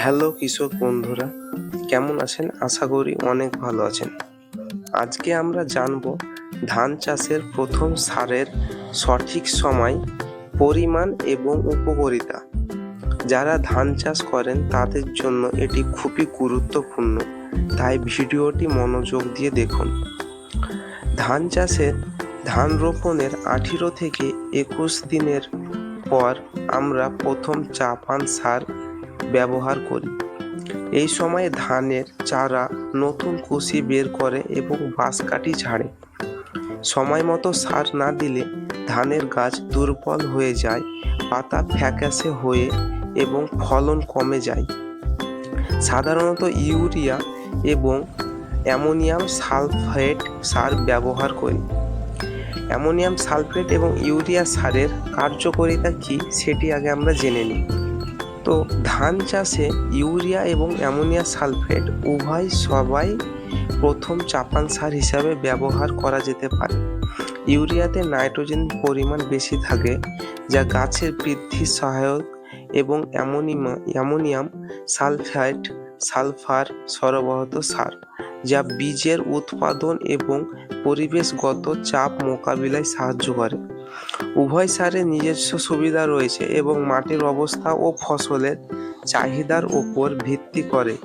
Hello কৃষক বন্ধুরা, কেমন আছেন? আশা করি অনেক ভালো আছেন। আজকে আমরা জানব ধান চাষের প্রথম সারের সঠিক সময়, পরিমাণ এবং উপকারিতা। যারা ধান চাষ করেন, তাদের জন্য এটি খুবই গুরুত্বপূর্ণ। তাই ভিডিওটি মনোযোগ দিয়ে দেখুন। ধান চাষের ধান রোপণের আঠেরো থেকে একুশ দিনের পর আমরা প্রথম চাপান সার ব্যবহার করি। এই সময়ে ধানের চারা নতুন কুশি বের করে এবং বাঁশকাঠি ছাড়ে সময় মতো সার না দিলে ধানের গাছ দুর্বল হয়ে যায়, পাতা ফ্যাকাশে হয়ে এবং ফলন কমে যায়। সাধারণত ইউরিয়া এবং অ্যামোনিয়াম সালফেট সার ব্যবহার করি। অ্যামোনিয়াম সালফেট এবং ইউরিয়া সারের কার্যকারিতা কী সেটি আগে আমরা জেনে নিই। তো ধান চাষে ইউরিয়া এবং অ্যামোনিয়া সালফেট উভয় সবাই প্রথম চাপান সার হিসাবে ব্যবহার করা যেতে পারে। ইউরিয়াতে নাইট্রোজেন পরিমাণ বেশি থাকে, যা গাছের বৃদ্ধি সহায়ক এবং অ্যামোনিমা অ্যামোনিয়াম সালফাইট সালফার সরবরাহত সার। যা বীজের উৎপাদন এবং পরিবেশগত চাপ মোকাবিলায় সাহায্য করে। উভয় সারের নিজস্ব সুবিধা রয়েছে এবং মাটির অবস্থা ও ফসলের চাহিদার উপর ভিত্তি করে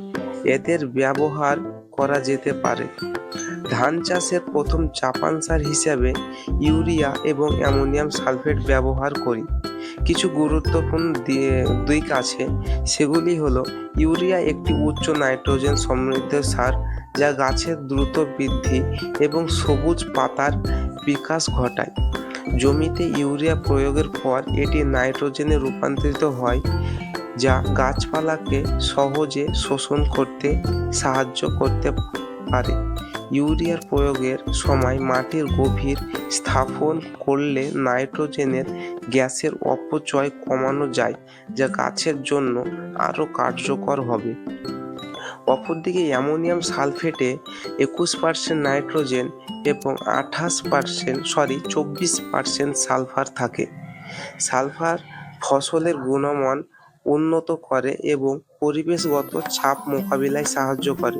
এদের ব্যবহার করা যেতে পারে। ধান চাষের প্রথম চাপান সার হিসাবে ইউরিয়া এবং অ্যামোনিয়াম সালফেট ব্যবহার করি। কিছু গুরুত্বপূর্ণ দিক আছে। সেগুলি হলো, ইউরিয়া একটি উচ্চ নাইট্রোজেন সমৃদ্ধ সার যা গাছের দ্রুত বৃদ্ধি এবং সবুজ পাতার বিকাশ ঘটায়। জমিতে ইউরিয়া প্রয়োগের পর এটি নাইট্রোজেনে রূপান্তরিত হয়, যা গাছপালাকে সহজে শোষণ করতে সাহায্য করতে পারে। ইউরিয়ার প্রয়োগের সময় মাটির গভীর স্থাপন করলে নাইট্রোজেনের গ্যাসের অপচয় কমানো যায়, যা গাছের জন্য আরও কার্যকর হবে। অপরদিকে অ্যামোনিয়াম সালফেটে একুশ পার্সেন্ট নাইট্রোজেন এবং আঠাশ পার্সেন্ট, সরি, চব্বিশ পার্সেন্ট সালফার থাকে। সালফার ফসলের গুণমান উন্নত করে এবং পরিবেশগত চাপ মোকাবিলায় সাহায্য করে।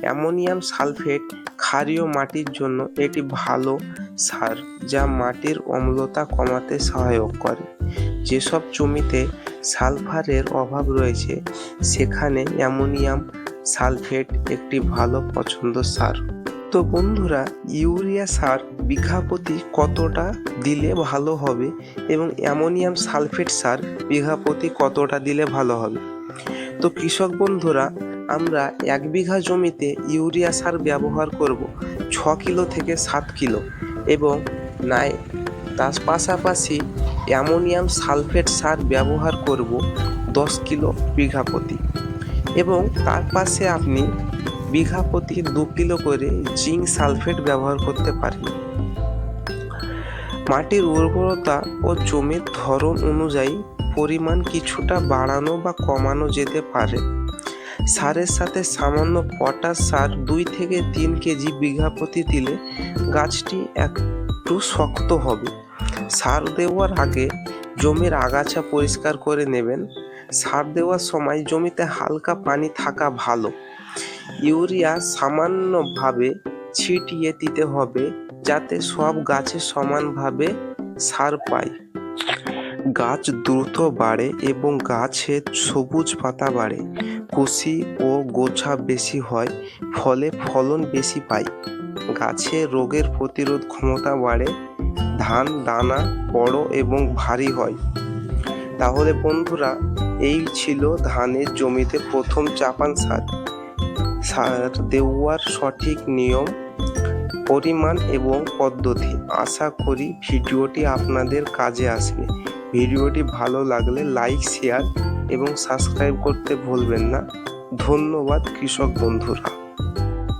অ্যামোনিয়াম সালফেট ক্ষারীয় মাটির জন্য এটি ভালো সার, যা মাটির অম্লতা কমাতে সহায়ক করে। যেসব জমিতে সালফারের অভাব রয়েছে, সেখানে অ্যামোনিয়াম সালফেট একটি ভালো পছন্দ সার। তো বন্ধুরা, ইউরিয়া সার বিঘা প্রতি কতটা দিলে ভালো হবে এবং অ্যামোনিয়াম সালফেট সার বিঘা প্রতি কতটা দিলে ভালো হবে? তো কৃষক বন্ধুরা, আমরা এক বিঘা জমিতে ইউরিয়া সার ব্যবহার করব ছ কিলো থেকে সাত কিলো এবং নাই, তার পাশাপাশি অ্যামোনিয়াম সালফেট সার ব্যবহার করব দশ কিলো বিঘা প্রতি। এবং তার পাশে আপনি বিঘা প্রতি দু কিলো করে জিঙ্ক সালফেট ব্যবহার করতে পারেন। মাটির উর্বরতা ও জমির ধরন অনুযায়ী পরিমাণ কিছুটা বাড়ানো বা কমানো যেতে পারে। সারের সাথে সামান্য পটাশ সার দুই থেকে তিন কেজি বিঘা প্রতি দিলে গাছটি একটু শক্ত হবে। সার দেওয়ার আগে জমির আগাছা পরিষ্কার করে নেবেন। সার দেওয়ার সময় জমিতে হালকা পানি থাকা ভালো। ইউরিয়া সামান্যভাবে ছিটিয়ে দিতে হবে যাতে সব গাছে সমানভাবে সার পায়। গাছ দ্রুত বাড়ে এবং গাছে সবুজ পাতা বাড়ে। কুশি ও গোছা বেশি হয়, ফলে ফলন বেশি পায় গাছে রোগের প্রতিরোধ ক্ষমতা বাড়ে। ধান, দানা, বড় এবং ভারী হয়। তাহলে বন্ধুরা, এই ছিল ধানের জমিতে প্রথম চাপান সার। সার দেওয়ার সঠিক নিয়ম, পরিমাণ এবং পদ্ধতি। আশা করি ভিডিওটি আপনাদের কাজে আসবে। ভিডিওটি ভালো লাগলে লাইক, শেয়ার এবং সাবস্ক্রাইব করতে ভুলবেন না। ধন্যবাদ কৃষক বন্ধুরা।